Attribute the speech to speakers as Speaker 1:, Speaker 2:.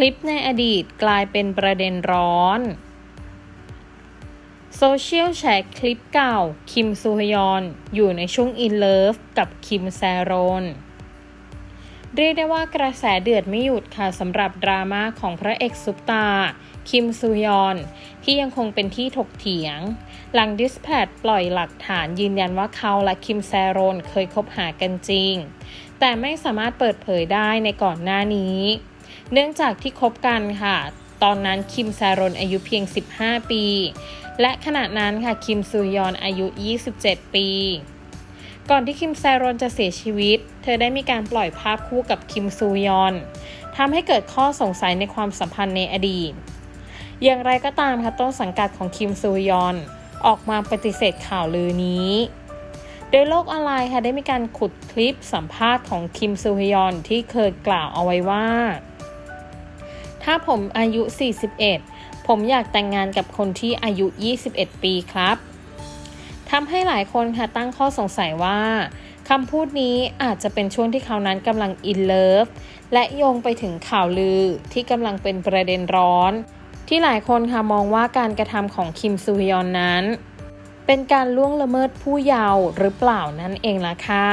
Speaker 1: คลิปในอดีตกลายเป็นประเด็นร้อนโซเชียลแชร์คลิปเก่า คิมซูฮยอน อยู่ในช่วงอินเลิฟกับคิมแซโรน เรียกได้ว่ากระแสเดือดไม่หยุดค่ะสำหรับดราม่าของพระเอกซุปตา คิมซูยอน ที่ยังคงเป็นที่ถกเถียง หลังดิสแพดปล่อยหลักฐานยืนยันว่าเขาและคิมแซโรนเคยคบหากันจริง แต่ไม่สามารถเปิดเผยได้ในก่อนหน้านี้ เนื่องจากที่คบกันค่ะ ตอนนั้นคิมแซรอนอายุเพียง 15 ปี และขณะนั้นค่ะคิมซูยอนอายุ 27 ปี ก่อนที่คิมแซรอนจะเสียชีวิต เธอได้มีการปล่อยภาพคู่กับคิมซูยอนทำให้เกิดข้อสงสัยในความสัมพันธ์ในอดีต อย่างไรก็ตามค่ะต้นสังกัดของคิมซูยอนออกมาปฏิเสธข่าวลือนี้ โดยโลกออนไลน์ค่ะได้มีการขุดคลิปสัมภาษณ์ของคิมซูฮยอนที่เคยกล่าวเอาไว้ว่า ถ้าผมอายุ 41 ผมอยากแต่งงานกับคนที่อายุ 21 ปีครับทำให้หลายคนค่ะตั้งข้อสงสัยว่าคำพูดนี้อาจจะเป็นช่วงที่เขานั้นกำลังอินเลิฟและโยงไปถึงข่าวลือที่กำลังเป็นประเด็นร้อน ที่หลายคนค่ะมองว่าการกระทำของคิมซูฮยอนนั้น เป็นการล่วงละเมิดผู้เยาว์หรือเปล่านั่นเองล่ะค่ะ